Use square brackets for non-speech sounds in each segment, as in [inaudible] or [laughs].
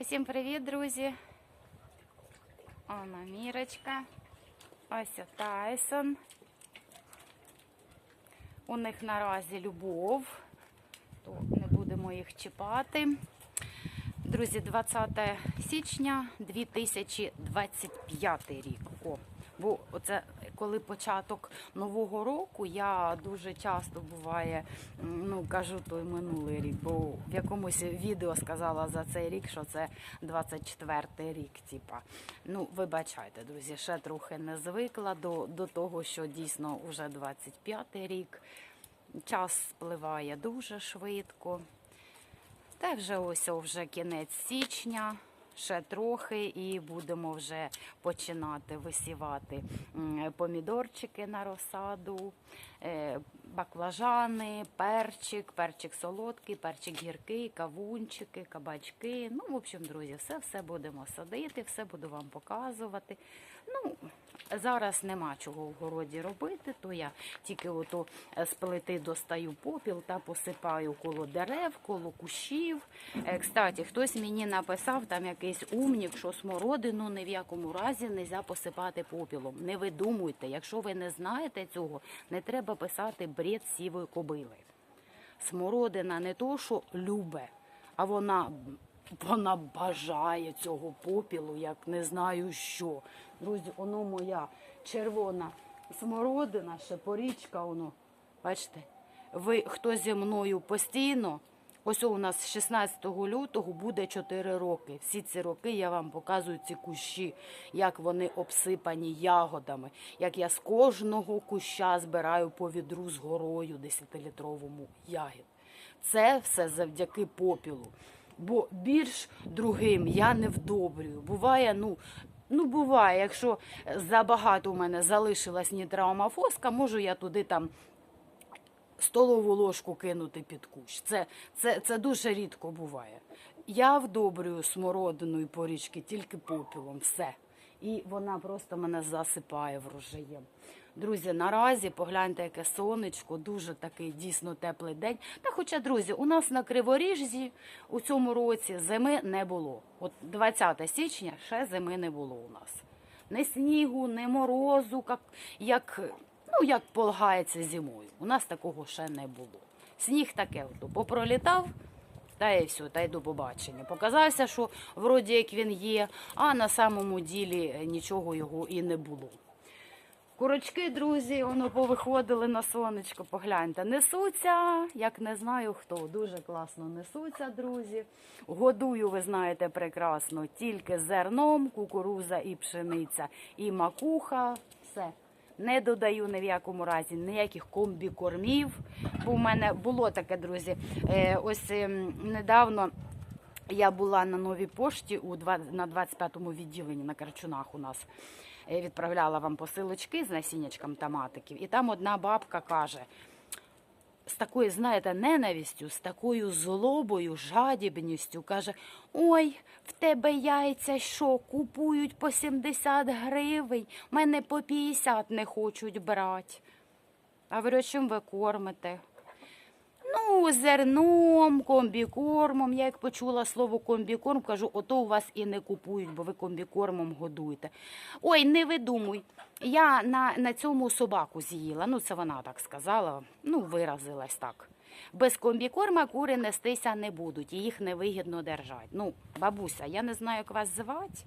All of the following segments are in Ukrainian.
Усім привіт, друзі! Она Мірочка. Ось Тайсон. У них наразі любов, то не будемо їх чіпати. Друзі, 20 січня 2025 рік. О, бо оце коли початок нового року, я дуже часто буває, ну кажу той минулий рік, бо в якомусь відео сказала за цей рік, що це 24 рік. Типа. Ну, вибачайте, друзі, ще трохи не звикла до, до того, що дійсно вже 25 рік. Час спливає дуже швидко. Та вже ось вже кінець січня, ще трохи, і будемо вже починати висівати помідорчики на розсаду, е, баклажани, перчик, перчик солодкий, перчик гіркий, кавунчики, кабачки. Ну, в общем, друзі, все все будемо садити, все буду вам показувати. Ну, зараз нема чого в городі робити, то я тільки ото е, з плити достаю попіл та посипаю коло дерев, коло кущів. Е, Кстати, хтось мені написав, там якийсь умнік, що смородину ні в якому разі не можна посипати попілом. Не видумуйте, якщо ви не знаєте цього, не треба писати бред сівої кобили. Смородина не то, що любе, а вона, вона бажає цього попілу, як не знаю що. Друзі, воно моя червона смородина, ще порічка, воно. Бачите, ви хто зі мною постійно. Ось у нас 16 лютого буде 4 роки. Всі ці роки я вам показую ці кущі, як вони обсипані ягодами, як я з кожного куща збираю по відру з горою 10-літровому ягід. Це все завдяки попілу. Бо більш другим я не вдобрюю. Буває, ну. Ну, буває, якщо забагато у мене залишилась нітраумафоска, можу я туди там столову ложку кинути під кущ. Це, це, це дуже рідко буває. Я вдобрюю смородину і порічки тільки попілом, все. І вона просто мене засипає врожаєм. Друзі, наразі погляньте, яке сонечко, дуже такий дійсно теплий день. Та хоча, друзі, у нас на Криворіжжі у цьому році зими не було. От 20 січня ще зими не було у нас. Ні снігу, ні морозу, як, як, ну, як полагається зимою. У нас такого ще не було. Сніг таке ото попролітав, та і все, та й до побачення. Показався, що вроді як він є, а на самому ділі нічого його і не було. Курочки, друзі, воно повиходили на сонечко, погляньте. Несуться, як не знаю хто. Дуже класно несуться, друзі. Годую, ви знаєте, прекрасно, тільки зерном, кукуруза і пшениця, і макуха. Все. Не додаю ні в якому разі ніяких комбікормів. Бо в мене було таке, друзі. Е, ось ем, недавно. Я була на новій пошті у на 25-му відділенні на Карчунах у нас. Е, Відправляла вам посилочки з насіннячком томатиків. І там одна бабка каже: з такою, знаєте, ненавістю, з такою злобою, жадібністю, каже: Ой, в тебе яйця що, купують по 70 гривень, мене по 50 не хочуть брати. А говорю, чим ви кормите? Ну, зерном, комбікормом. Я як почула слово комбікорм, кажу, ото у вас і не купують, бо ви комбікормом годуєте. Ой, не видумуй. Я на, на цьому собаку з'їла. Ну, це вона так сказала, ну, виразилась так. Без комбікорма кури нестися не будуть, і їх невигідно держати. Ну, бабуся, я не знаю, як вас звати.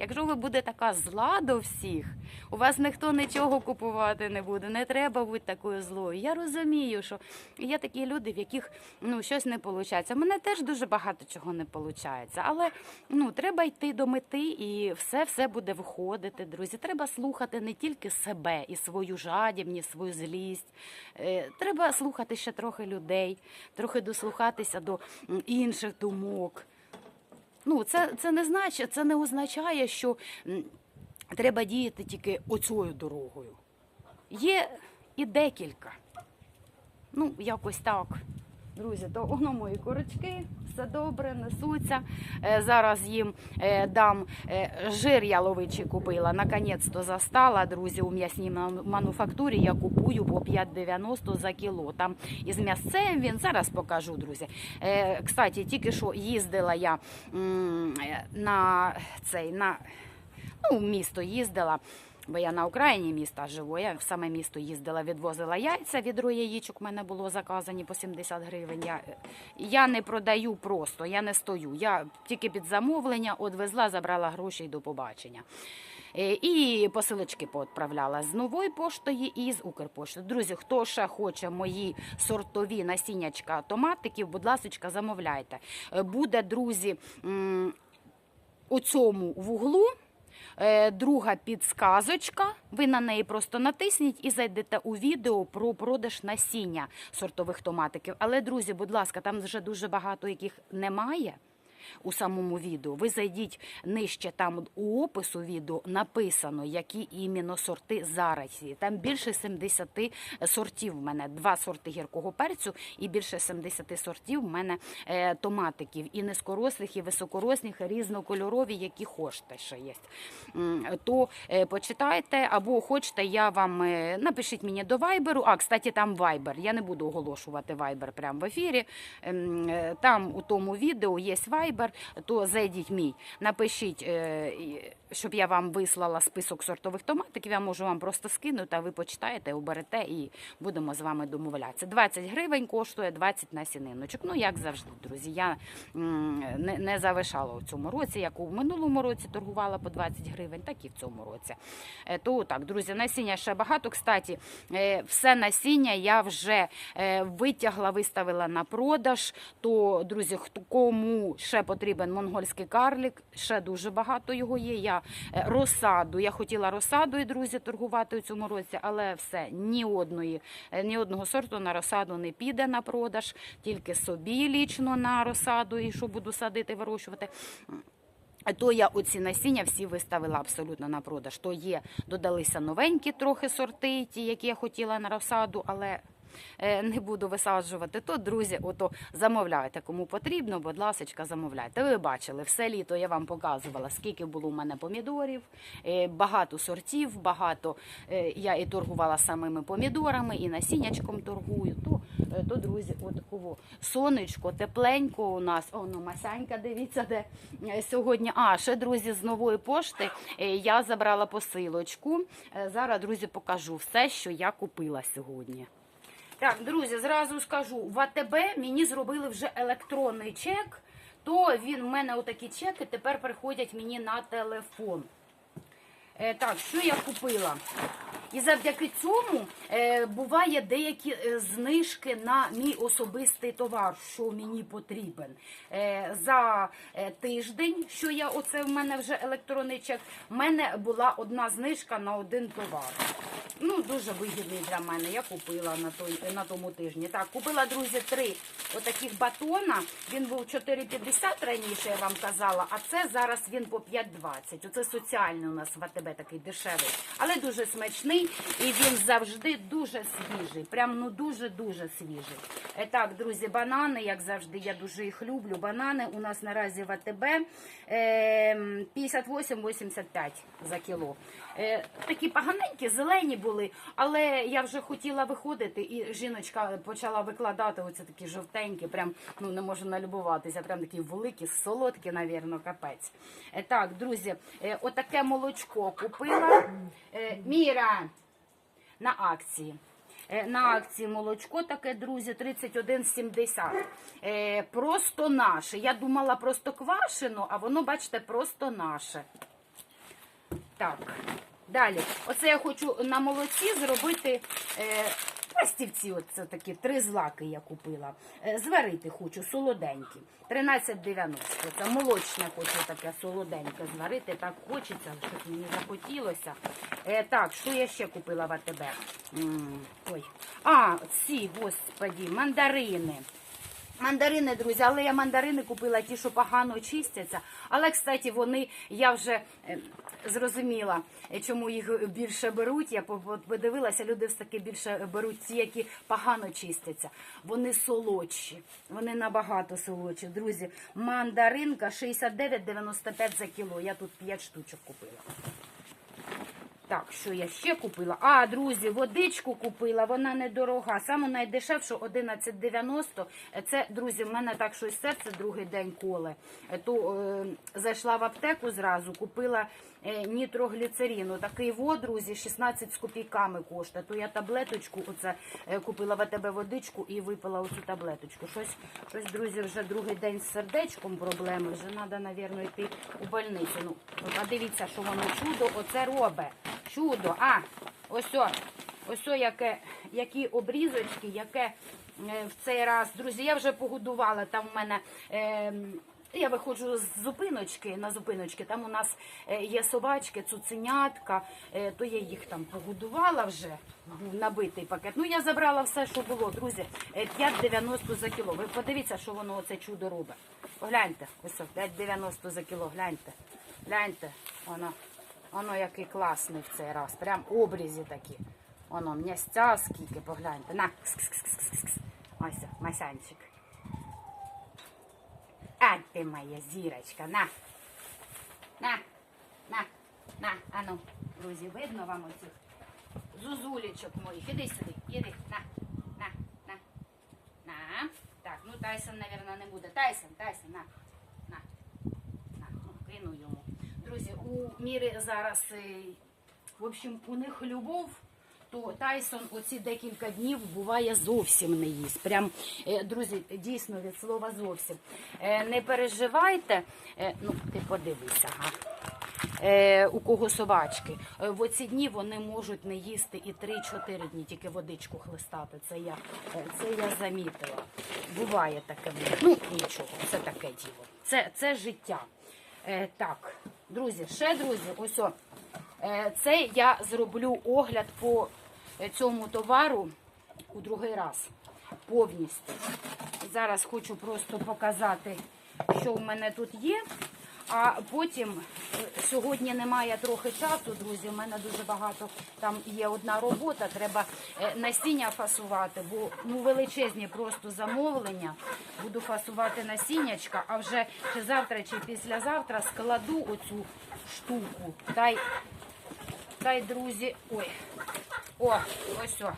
Якщо ви будете така зла до всіх, у вас ніхто нічого купувати не буде. Не треба бути такою злою. Я розумію, що є такі люди, в яких ну щось не виходить. У Мене теж дуже багато чого не виходить. Але ну треба йти до мети, і все все буде виходити. Друзі, треба слухати не тільки себе і свою жадібність, свою злість. Е, Треба слухати ще трохи людей, трохи дослухатися до інших думок. Ну, це, це не значить, це не означає, що треба діяти тільки оцею дорогою. Є і декілька. Ну, якось так. Друзі, то воно мої курочки, все добре, несуться. Е, Зараз їм е, дам е, жир яловичий купила. Наконець-то застала, друзі, у м'ясній мануфактурі я купую по 5,90 за кіло. Там із м'ясцем він зараз покажу, друзі. Кстати, тільки що їздила я на цей на ну, місто їздила. Бо я на Україні міста живу. Я в саме місто їздила, відвозила яйця. Відро яєчок в мене було заказані по 70 гривень. Я, я не продаю просто, я не стою. Я тільки під замовлення одвезла, забрала гроші і до побачення. Е, І посилочки поотправляла з нової поштою і з Укрпошти. Друзі, хто ще хоче мої сортові насіннячка томатиків, будь ласка, замовляйте. Е, Буде, друзі, у цьому вуглу. Е, Друга підсказочка. Ви на неї просто натисніть і зайдете у відео про продаж насіння сортових томатиків. Але, друзі, будь ласка, там вже дуже багато яких немає. У самому відео ви зайдіть нижче там у опису відео написано, які іменно сорти зараз є. Там більше 70 сортів в мене. Два сорти гіркого перцю і більше 70 сортів в мене е, томатиків. І низькорослих, і високорослих, різнокольорові, які хочете ще є. То е, почитайте або хочете, я вам е, напишіть мені до вайберу. А, кстати, там вайбер. Я не буду оголошувати вайбер прямо в ефірі. Ем, Там у тому відео є вайбер, то зайдіть мій. Напишіть, е, щоб я вам вислала список сортових томатиків. Я можу вам просто скинути, а ви почитаєте, оберете і будемо з вами домовлятися. 20 гривень коштує 20 насіниночок. Ну, як завжди, друзі. Я не, завишала у цьому році, як у минулому році торгувала по 20 гривень, так і в цьому році. Е, То так, друзі, насіння ще багато. Кстати, е, все насіння я вже витягла, виставила на продаж. То, друзі, кому ще потрібен монгольський карлік, ще дуже багато його є. Я е, розсаду. Я хотіла розсадою, друзі, торгувати у цьому році, але все ні одної, е, ні одного сорту на розсаду не піде на продаж, тільки собі лічно на розсаду і що буду садити, вирощувати. То я оці насіння всі виставила абсолютно на продаж. То є, додалися новенькі трохи сорти, ті, які я хотіла на розсаду, але е, не буду висаджувати. То, друзі, ото замовляйте, кому потрібно, будь ласка, замовляйте. Ви бачили, все літо я вам показувала, скільки було у мене помідорів, е, багато сортів, багато е, я і торгувала самими помідорами, і насіннячком торгую. То, е, то друзі, отакого сонечко, тепленько у нас. О, ну, Масянька, дивіться, де е, сьогодні. А, ще, друзі, з нової пошти е, я забрала посилочку. Е, Зараз, друзі, покажу все, що я купила сьогодні. Так, друзі, зразу скажу, в АТБ мені зробили вже електронний чек, то він в мене отакі чеки тепер приходять мені на телефон. Е, так, що я купила? І завдяки цьому е, буває деякі е, знижки на мій особистий товар, що мені потрібен. Е, за е, тиждень, що я оце в мене вже електронний чек, в мене була одна знижка на один товар. Ну, дуже вигідний для мене. Я купила на той на тому тижні. Так, купила, друзі, три отаких батона. Він був 4,50 раніше, я вам казала, а це зараз він по 5,20. Оце соціальний у нас в АТБ такий дешевий, але дуже смачний і він завжди дуже свіжий. Прям ну дуже-дуже свіжий. Е, Так, друзі, банани, як завжди, я дуже їх люблю. Банани у нас наразі в АТБ е, 58-85 за кіло. Е, Такі поганенькі, зелені були, але я вже хотіла виходити, і жіночка почала викладати оці такі жовтенькі, прям ну не можу налюбуватися, прям такі великі, солодкі, навірно, капець. Е, Так, друзі, отаке молочко купила. Міра на акції. Е, На акції молочко таке, друзі, 31,70. Е, Просто наше. Я думала просто квашено, а воно, бачите, просто наше. Так, далі. Оце я хочу на молоці зробити е, пластівці. Оце такі три злаки я купила. Е, зварити хочу солоденькі. 13,90. Це молочне хочу таке солоденьке зварити. Так хочеться, щоб мені захотілося. Е, так, що я ще купила в АТБ? А, ці, господі, мандарини. Мандарини, друзі, але я мандарини купила ті, що погано чистяться. Але, кстати, вони, я вже е, зрозуміла, чому їх більше беруть. Я по- по- подивилася, люди все таки більше беруть ті, які погано чистяться. Вони солодші, вони набагато солодші. Друзі, мандаринка 69,95 за кіло. Я тут 5 штучок купила. Так, що я ще купила? А, друзі, водичку купила, вона недорога. Саме найдешевшу 11,90. Це, друзі, в мене так щось серце другий день коле. Е, То е, зайшла в аптеку зразу, купила е, нітрогліцерину. Такий вод, друзі, 16 з копійками коштує. То я таблеточку оце е, купила в тебе водичку і випила оцю таблеточку. Щось, щось, друзі, вже другий день з сердечком проблеми. Вже треба, мабуть, йти у больницю. Ну, а дивіться, що воно чудо оце робить. Чудо. А, ось ось яке, які обрізочки, яке е, в цей раз. Друзі, я вже погодувала. Там в мене. Е, я виходжу з зупиночки на зупиночки. Там у нас е, є собачки, цуценятка, е, то я їх там погодувала вже. Набитий пакет. Ну я забрала все, що було, друзі. Е, 5,90 за кіло. Ви подивіться, що воно оце чудо робить. Погляньте, ось о, 5,90 за кіло. Гляньте, гляньте, воно. Воно який класний в цей раз. Прям обрізі такі. Воно м'ястя скільки, погляньте. На. Кс-кс-кс-кс-кс. Ось, масянчик. А ти моя зірочка, на. На, на, на, ану, друзі, видно вам оцих зузулечок моїх. Іди сюди, іди, на, на, на, на. Так, ну Тайсон, мабуть, не буде. Тайсон, Тайсон, на, на, на, ну, кину йому. Друзі, у міри зараз, е, в общем, у них любов. То Тайсон оці декілька днів буває зовсім не їсть. Прям, е, друзі, дійсно від слова зовсім. Е, Не переживайте, ну ти подивися, га. У кого собачки. В оці дні вони можуть не їсти і 3-4 дні, тільки водичку хлестати. Це я, це я замітила. Буває таке. Ну нічого, це таке діло. Це, це життя. Так, друзі, ще друзі, ось о. Е, Це я зроблю огляд по е, цьому товару у другий раз повністю. Зараз хочу просто показати, що в мене тут є. А потім е, сьогодні немає трохи часу, друзі. У мене дуже багато там є одна робота. Треба е, насіння фасувати, бо ну величезні просто замовлення. Буду фасувати насіннячка, а вже чи завтра, чи післязавтра складу оцю штуку. Та й, друзі, ой, о, ось о.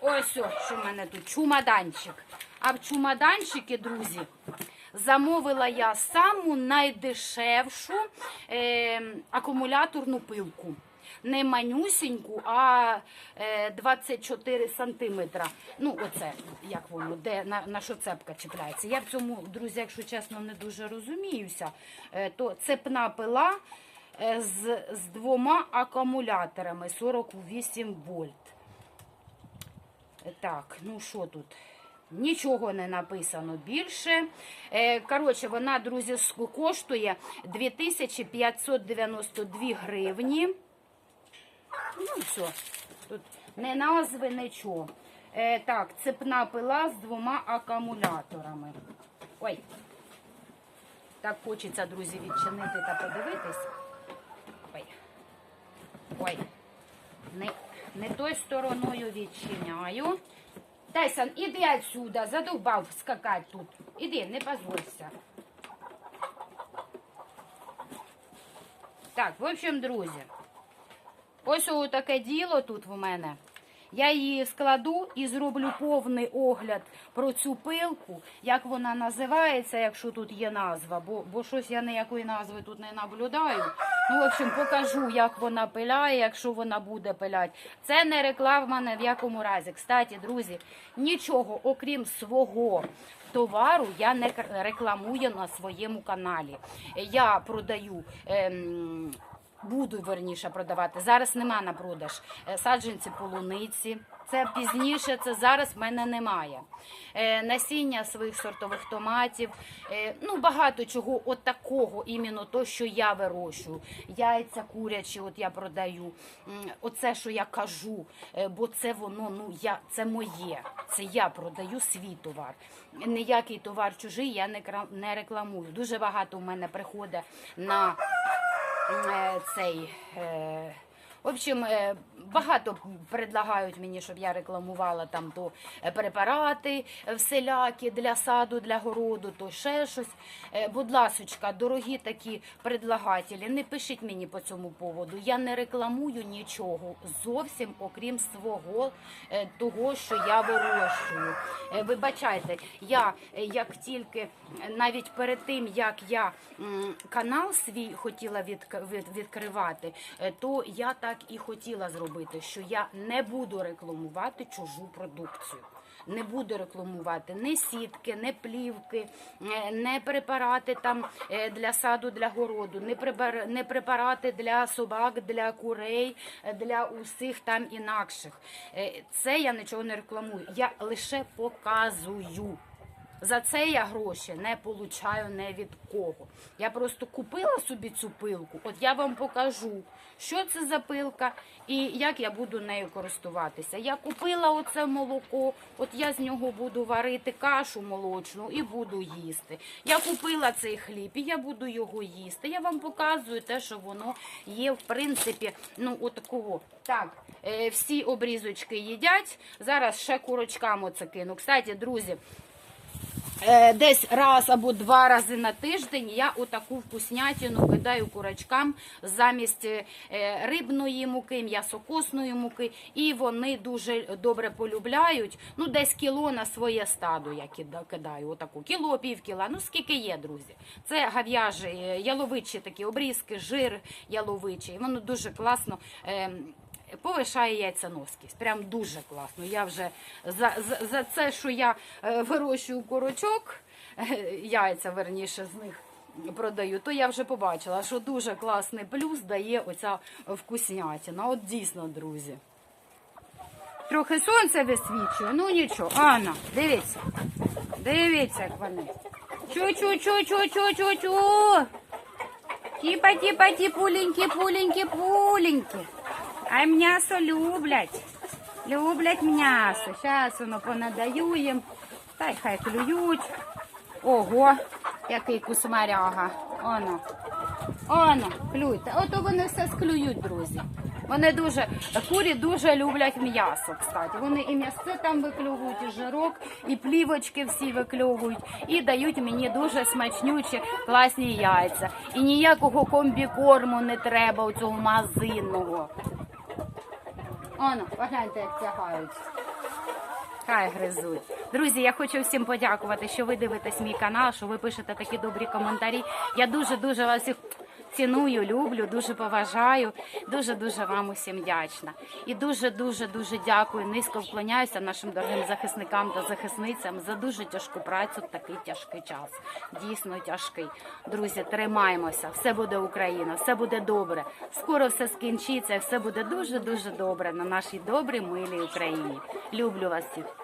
Ось о, що в мене тут чумаданчик. А в чумаданчики, друзі, замовила я саму найдешевшу е, акумуляторну пилку. Не манюсіньку, а е, 24 сантиметра. Ну, оце, як воно, де на, на що цепка чіпляється. Я в цьому, друзі, якщо чесно, не дуже розуміюся. Е, то цепна пила е, з, з двома акумуляторами 48 вольт. Так, ну що тут? Нічого не написано більше. Е, Коротше, вона, друзі, коштує 2592 гривні. Ну, все. Тут не назви, нічого. Е, так, цепна пила з двома акумуляторами. Ой. Так хочеться, друзі, відчинити та подивитись. Ой. Ой. Не, не той стороною відчиняю. Тайсон, іди отсюда, задовбав скакати тут. Іди, не позорься. Так, в общем, друзі, ось таке діло тут в мене. Я її складу і зроблю повний огляд про цю пилку, як вона називається, якщо тут є назва, бо, бо щось я ніякої назви тут не наблюдаю. Ну, в общем, покажу, як вона пиляє, якщо вона буде пиляти. Це не реклама ні в якому разі. Кстати, друзі, нічого, окрім свого товару, я не рекламую на своєму каналі. Я продаю. Ем, буду верніше продавати. Зараз нема на продаж е, саджанці полуниці. Це пізніше, це зараз в мене немає. Е, насіння своїх сортових томатів, е, ну багато чого от такого, іменно то, що я вирощую. Яйця курячі, от я продаю. Оце, що я кажу, е, бо це воно, ну я це моє. Це я продаю свій товар. Ніякий товар чужий я не не рекламую. Дуже багато у мене приходить на е, цей. В общем, е, багато предлагають мені, щоб я рекламувала там то е, препарати е, всілякі для саду, для городу, то ще щось. Будь ласочка, дорогі такі предлагателі, не пишіть мені по цьому поводу. Я не рекламую нічого зовсім, окрім свого того, що я вирощую. Вибачайте, я як тільки навіть перед тим, як я канал свій хотіла відк- від- відкривати, то я так і хотіла зробити, що я не буду рекламувати чужу продукцію. Не буду рекламувати ні сітки, ні плівки, не препарати там е, для саду, для городу, не препарати для собак, для курей, е, для усіх там інакших. Е, Це я нічого не рекламую. Я лише показую. За це я гроші не получаю не від кого. Я просто купила собі цю пилку. От я вам покажу, що це за пилка і як я буду нею користуватися. Я купила оце молоко, от я з нього буду варити кашу молочну і буду їсти. Я купила цей хліб і я буду його їсти. Я вам показую те, що воно є, в принципі, ну от отакого. Так, е, всі обрізочки їдять. Зараз ще курочкам оце кину. Кстати, друзі. Е, Десь раз або два рази на тиждень я отаку вкуснятину кидаю курочкам замість е, рибної муки, м'ясокосної муки, і вони дуже добре полюбляють. Ну, десь кіло на своє стадо я кидаю. Отаку кіло, пів кіла. Ну скільки є, друзі. Це гав'яжі, е, яловичі такі обрізки, жир яловичий. Воно дуже класно. Повишає яйценоскість. Прям дуже класно. Я вже за, за, за це, що я е, вирощую курочок, е, [laughs] яйця верніше з них продаю, то я вже побачила, що дуже класний плюс дає оця вкуснятина. От дійсно, друзі. Трохи сонце висвічує, ну нічого. Анна, дивіться. Дивіться, як вони. Чу-чу-чу-чу-чу-чу-чу. Тіпа, А м'ясо люблять. Люблять м'ясо. Зараз воно понадаю їм. Та й хай клюють. Ого, який кусмаряга. Оно. Оно, клюйте. Ото вони все склюють, друзі. Вони дуже, курі дуже люблять м'ясо, кстати. Вони і м'ясце там виклювують, і жирок, і плівочки всі виклювують, і дають мені дуже смачнючі, класні яйця. І ніякого комбікорму не треба у цього магазинного. Оно, погляньте, як тягають. Хай гризуть. Друзі, я хочу всім подякувати, що ви дивитесь мій канал, що ви пишете такі добрі коментарі. Я дуже дуже вас всіх ціную, люблю, дуже поважаю. Дуже дуже вам усім вдячна. І дуже дуже дуже дякую. Низько вклоняюся нашим дорогим захисникам та захисницям за дуже тяжку працю в такий тяжкий час. Дійсно тяжкий. Друзі, тримаємося. Все буде Україна, все буде добре. Скоро все скінчиться, все буде дуже дуже добре на нашій добрій милій Україні. Люблю вас всіх.